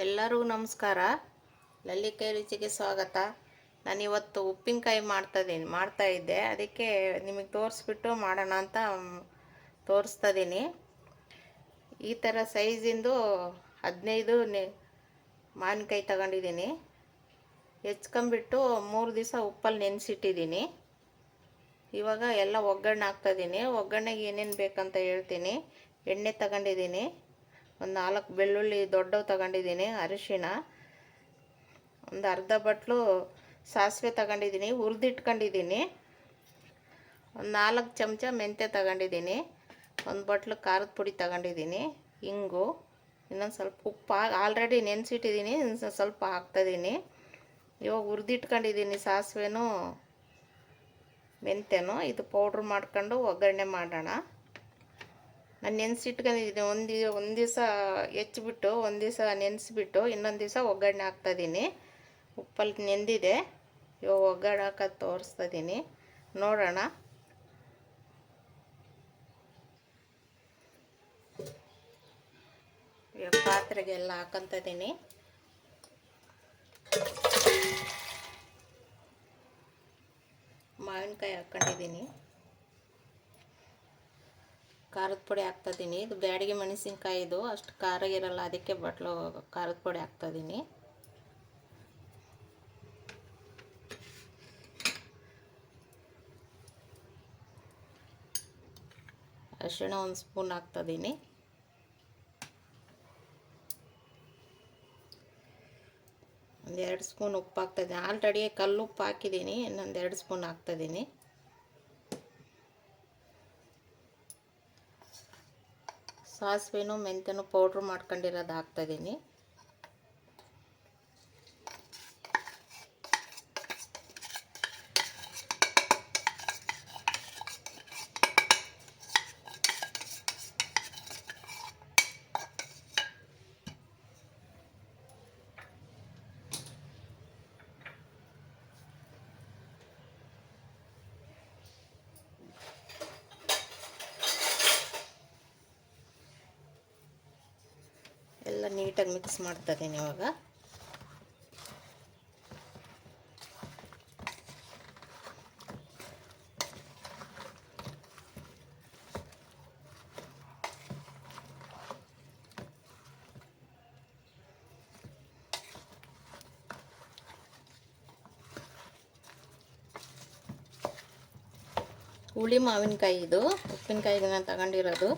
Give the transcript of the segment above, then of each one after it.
ಎಲ್ಲರಿಗೂ ನಮಸ್ಕಾರ. ಲಲ್ಲಿಕಾಯಿ ರುಚಿಗೆ ಸ್ವಾಗತ. ನಾನಿವತ್ತು ಉಪ್ಪಿನಕಾಯಿ ಮಾಡ್ತಾಯಿದ್ದೀನಿ ಮಾಡ್ತಾ ಇದ್ದೆ. ಅದಕ್ಕೆ ನಿಮಗೆ ತೋರಿಸ್ಬಿಟ್ಟು ಮಾಡೋಣ ಅಂತ ತೋರಿಸ್ತಾ ಇದ್ದೀನಿ. ಈ ಥರ ಸೈಜಿಂದು ಹದಿನೈದು ಮಾವಿನಕಾಯಿ ತಗೊಂಡಿದ್ದೀನಿ. ಹೆಚ್ಕೊಂಬಿಟ್ಟು ಮೂರು ದಿವಸ ಉಪ್ಪಲ್ಲಿ ನೆನೆಸಿಟ್ಟಿದ್ದೀನಿ. ಇವಾಗ ಎಲ್ಲ ಒಗ್ಗರಣೆ ಹಾಕ್ತಾಯಿದ್ದೀನಿ ಒಗ್ಗರಣೆಗೆ ಏನೇನು ಬೇಕಂತ ಹೇಳ್ತೀನಿ. ಎಣ್ಣೆ ತಗೊಂಡಿದ್ದೀನಿ. ಒಂದು ನಾಲ್ಕು ಬೆಳ್ಳುಳ್ಳಿ ದೊಡ್ಡವು ತಗೊಂಡಿದ್ದೀನಿ ಅರಿಶಿಣ ಒಂದು ಅರ್ಧ ಬಟ್ಲು ಸಾಸಿವೆ ತಗೊಂಡಿದ್ದೀನಿ ಹುರಿದಿಟ್ಕೊಂಡಿದ್ದೀನಿ ಒಂದು ನಾಲ್ಕು ಚಮಚ ಮೆಂತ್ಯ ತಗೊಂಡಿದ್ದೀನಿ ಒಂದು ಬಟ್ಲು ಖಾರದ ಪುಡಿ ತಗೊಂಡಿದ್ದೀನಿ ಹಿಂಗು ಇನ್ನೊಂದು ಸ್ವಲ್ಪ ಉಪ್ಪು, ಆಲ್ರೆಡಿ ನೆನೆಸಿಟ್ಟಿದ್ದೀನಿ ಸ್ವಲ್ಪ ಹಾಕ್ತಾಯಿದ್ದೀನಿ ಇವಾಗ ಹುರಿದಿಟ್ಕೊಂಡಿದ್ದೀನಿ ಸಾಸಿವೆನೂ, ಮೆಂತ್ಯನೂ. ಇದು ಪೌಡ್ರ್ ಮಾಡ್ಕೊಂಡು ಒಗ್ಗರಣೆ ಮಾಡೋಣ. ನಾನು ನೆನೆಸಿಟ್ಕೊಂಡಿದ್ದೀನಿ. ಒಂದು ಒಂದು ದಿವಸ ಹೆಚ್ಚಿಬಿಟ್ಟು ಒಂದು ದಿವಸ ನೆನೆಸಿಬಿಟ್ಟು ಇನ್ನೊಂದು ದಿವಸ ಒಗ್ಗರಣೆ ಹಾಕ್ತಾಯಿದ್ದೀನಿ. ಉಪ್ಪಲ್ಲಿ ನೆಂದಿದೆ. ಇವಾಗ ಒಗ್ಗರಣೆ ಹಾಕೋದು ತೋರಿಸ್ತಾ ಇದ್ದೀನಿ ನೋಡೋಣ. ಇವಾಗ ಪಾತ್ರೆಗೆಲ್ಲ ಹಾಕೊತಿದ್ದೀನಿ ಮಾವಿನಕಾಯಿ ಹಾಕ್ಕೊಂಡಿದ್ದೀನಿ. ಖಾರದ ಪುಡಿ ಹಾಕ್ತಾಯಿದ್ದೀನಿ. ಇದು ಬ್ಯಾಡಿಗೆ ಮೆಣಸಿನ್ಕಾಯಿದು. ಅಷ್ಟು ಖಾರ ಇರಲ್ಲ, ಅದಕ್ಕೆ ಬಟ್ಲು ಖಾರದ ಪುಡಿ ಹಾಕ್ತಾಯಿದ್ದೀನಿ. ಅರಿಶಿಣ ಒಂದು ಸ್ಪೂನ್ ಹಾಕ್ತಾಯಿದ್ದೀನಿ. ಒಂದು ಎರಡು ಸ್ಪೂನ್ ಉಪ್ಪು ಹಾಕ್ತಾಯಿದ್ದೀನಿ. ಆಲ್ರೆಡಿ ಕಲ್ಲು ಉಪ್ಪು ಹಾಕಿದ್ದೀನಿ. ಇನ್ನೊಂದು ಎರಡು ಸ್ಪೂನ್ ಹಾಕ್ತಾಯಿದ್ದೀನಿ. ಸಾಸಿವೆನೂ ಮೆಂತ್ಯನೂ ಪೌಡ್ರ್ ಮಾಡ್ಕೊಂಡಿರೋದು ಹಾಕ್ತಾಯಿದ್ದೀನಿ ಎಲ್ಲ ನೀಟಾಗಿ ಮಿಕ್ಸ್ ಮಾಡ್ತಾ ಇದ್ದೀನಿ ಇವಾಗ. ಹುಳಿ ಮಾವಿನಕಾಯಿ ಇದು. ಉಪ್ಪಿನಕಾಯಿ ನಾನು ತಗೊಂಡಿರೋದು.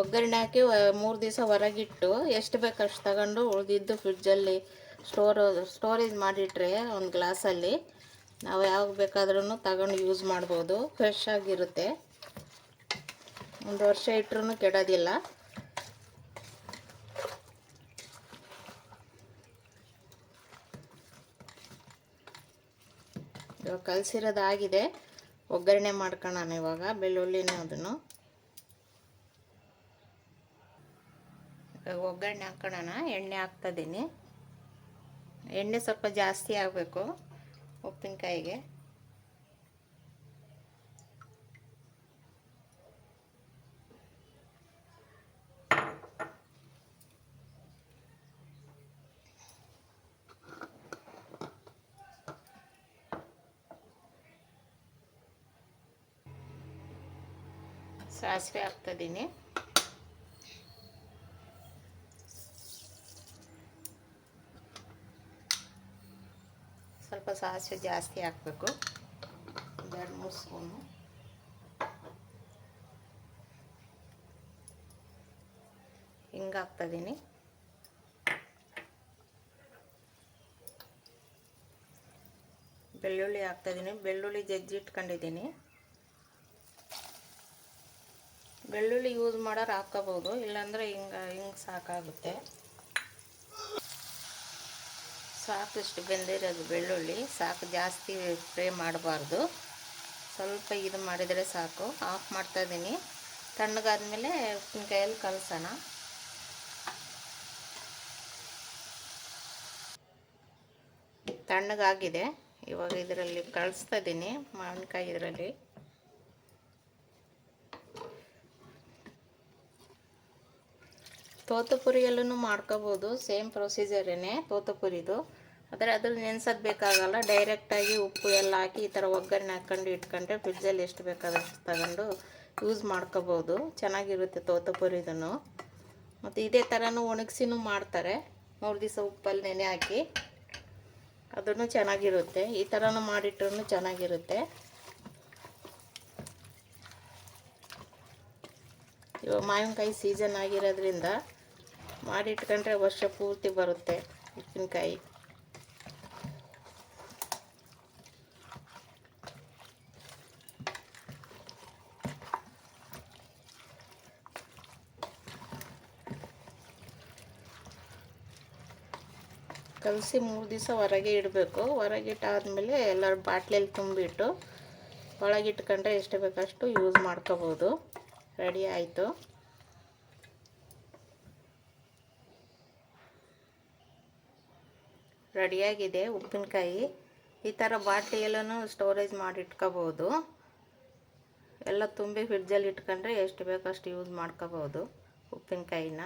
ಒಗ್ಗರಣೆ ಹಾಕಿ ಮೂರು ದಿವಸ ಹೊರಗಿಟ್ಟು ಎಷ್ಟು ಬೇಕು ಅಷ್ಟು ತಗೊಂಡು ಉಳಿದಿದ್ದು ಫ್ರಿಡ್ಜಲ್ಲಿ ಸ್ಟೋರ್, ಸ್ಟೋರೇಜ್ ಮಾಡಿಟ್ರೆ ಒಂದು ಗ್ಲಾಸಲ್ಲಿ. ನಾವು ಯಾವಾಗ ಬೇಕಾದ್ರೂ ತಗೊಂಡು ಯೂಸ್ ಮಾಡ್ಬೋದು, ಫ್ರೆಶ್ ಆಗಿರುತ್ತೆ. ಒಂದು ವರ್ಷ ಇಟ್ಟರೂ ಕೆಡೋದಿಲ್ಲ. ಇವಾಗ ಕಲಸಿರೋದಾಗಿದೆ. ಒಗ್ಗರಣೆ ಮಾಡ್ಕೊಳ್ಳೋಣ ಇವಾಗ, ಬೆಳ್ಳುಳ್ಳಿನೇ ಅದನ್ನು. ಒಗ್ಗರಣೆ ಹಾಕೋಣ ಎಣ್ಣೆ ಹಾಕ್ತಾಯಿದ್ದೀನಿ ಎಣ್ಣೆ ಸ್ವಲ್ಪ ಜಾಸ್ತಿ ಆಗಬೇಕು ಉಪ್ಪಿನಕಾಯಿಗೆ. ಸಾಸಿವೆ ಹಾಕ್ತಾಯಿದ್ದೀನಿ ಸ್ವಲ್ಪ ಸಾಸಿವೆ ಜಾಸ್ತಿ ಹಾಕಬೇಕು. ಎರಡು ಮೂರು ಸ್ಪೂನು. ಹಿಂಗೆ ಹಾಕ್ತಾಯಿದ್ದೀನಿ ಬೆಳ್ಳುಳ್ಳಿ ಹಾಕ್ತಾಯಿದ್ದೀನಿ ಬೆಳ್ಳುಳ್ಳಿ ಜಜ್ಜಿ ಇಟ್ಕೊಂಡಿದ್ದೀನಿ ಬೆಳ್ಳುಳ್ಳಿ ಯೂಸ್ ಮಾಡೋರು ಹಾಕೋಬೋದು ಇಲ್ಲಾಂದರೆ ಹಿಂಗೆ ಹಿಂಗೆ ಸಾಕಾಗುತ್ತೆ. ಸಾಕಷ್ಟು ಬೆಂದಿರೋದು ಬೆಳ್ಳುಳ್ಳಿ. ಸಾಕು, ಜಾಸ್ತಿ ಫ್ರೈ ಮಾಡಬಾರ್ದು. ಸ್ವಲ್ಪ ಇದು ಮಾಡಿದರೆ ಸಾಕು. ಆಫ್ ಮಾಡ್ತಾಯಿದ್ದೀನಿ ತಣ್ಣಗಾದ್ಮೇಲೆ ಉಪ್ಪಿನಕಾಯಲ್ಲಿ ಕಲಸೋಣ. ತಣ್ಣಗಾಗಿದೆ. ಇವಾಗ ಇದರಲ್ಲಿ ಕಳಿಸ್ತಾ ಇದ್ದೀನಿ. ಮಾವಿನಕಾಯಿ ಇದರಲ್ಲಿ. ತೋತಪುರಿಯಲ್ಲೂ ಮಾಡ್ಕೋಬೋದು ಸೇಮ್ ಪ್ರೊಸೀಜರೇನೆ ತೋತಪುರಿದು. ಆದರೆ ಅದ್ರ ನೆನ್ಸೋದು ಬೇಕಾಗಲ್ಲ ಡೈರೆಕ್ಟಾಗಿ ಉಪ್ಪು ಎಲ್ಲ ಹಾಕಿ ಈ ಥರ ಒಗ್ಗರಣೆ ಹಾಕ್ಕೊಂಡು ಇಟ್ಕೊಂಡ್ರೆ ಫ್ರಿಡ್ಜಲ್ಲಿ ಎಷ್ಟು ಬೇಕಾದಷ್ಟು ತಗೊಂಡು ಯೂಸ್ ಮಾಡ್ಕೋಬೋದು. ಚೆನ್ನಾಗಿರುತ್ತೆ ತೋತಪುರಿದೂ ಮತ್ತು ಇದೇ ಥರನೂ ಒಣಗಿಸಿನೂ ಮಾಡ್ತಾರೆ. ಮೂರು ದಿವಸ ಉಪ್ಪಲ್ಲಿ ನೆನೆ ಹಾಕಿ ಅದನ್ನು ಚೆನ್ನಾಗಿರುತ್ತೆ. ಈ ಥರನೂ ಮಾಡಿಟ್ರೂ ಚೆನ್ನಾಗಿರುತ್ತೆ. ಇವಾಗ ಮಾವಿನಕಾಯಿ ಸೀಸನ್ ಆಗಿರೋದ್ರಿಂದ ಮಾಡಿಟ್ಕೊಂಡ್ರೆ ವರ್ಷ ಪೂರ್ತಿ ಬರುತ್ತೆ ಉಪ್ಪಿನಕಾಯಿ. ಕಲಸಿ ಮೂರು ದಿವಸ ಹೊರಗೆ ಇಡಬೇಕು. ಹೊರಗಿಟ್ಟಾದಮೇಲೆ ಎಲ್ಲ ಬಾಟ್ಲಲ್ಲಿ ತುಂಬಿಟ್ಟು ಒಳಗಿಟ್ಕೊಂಡ್ರೆ ಎಷ್ಟು ಬೇಕಷ್ಟು ಯೂಸ್ ಮಾಡ್ಕೋಬೋದು. ರೆಡಿ ಆಯಿತು. ರೆಡಿಯಾಗಿದೆ ಉಪ್ಪಿನಕಾಯಿ. ಈ ಥರ ಬಾಟ್ಲಿಯಲ್ಲೂ ಸ್ಟೋರೇಜ್ ಮಾಡಿ ಇಟ್ಕೋಬೋದು ಎಲ್ಲ ತುಂಬಿ ಫ್ರಿಡ್ಜಲ್ಲಿ ಇಟ್ಕೊಂಡ್ರೆ ಎಷ್ಟು ಬೇಕಷ್ಟು ಯೂಸ್ ಮಾಡ್ಕೋಬೋದು ಉಪ್ಪಿನಕಾಯಿನ.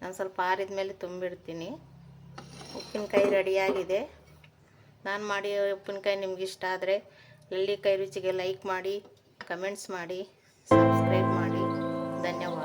ನಾನು ಸ್ವಲ್ಪ ಆರಿದ ಮೇಲೆ ತುಂಬಿಡ್ತೀನಿ. ಉಪ್ಪಿನಕಾಯಿ ರೆಡಿಯಾಗಿದೆ. ನಾನು ಮಾಡಿ ಉಪ್ಪಿನಕಾಯಿ ನಿಮ್ಗೆ ಇಷ್ಟ ಆದರೆ ನೆಲ್ಲಿಕಾಯಿ ರುಚಿಗೆ ಲೈಕ್ ಮಾಡಿ ಕಮೆಂಟ್ಸ್ ಮಾಡಿ ಸಬ್ಸ್ಕ್ರೈಬ್ ಮಾಡಿ. ಧನ್ಯವಾದ.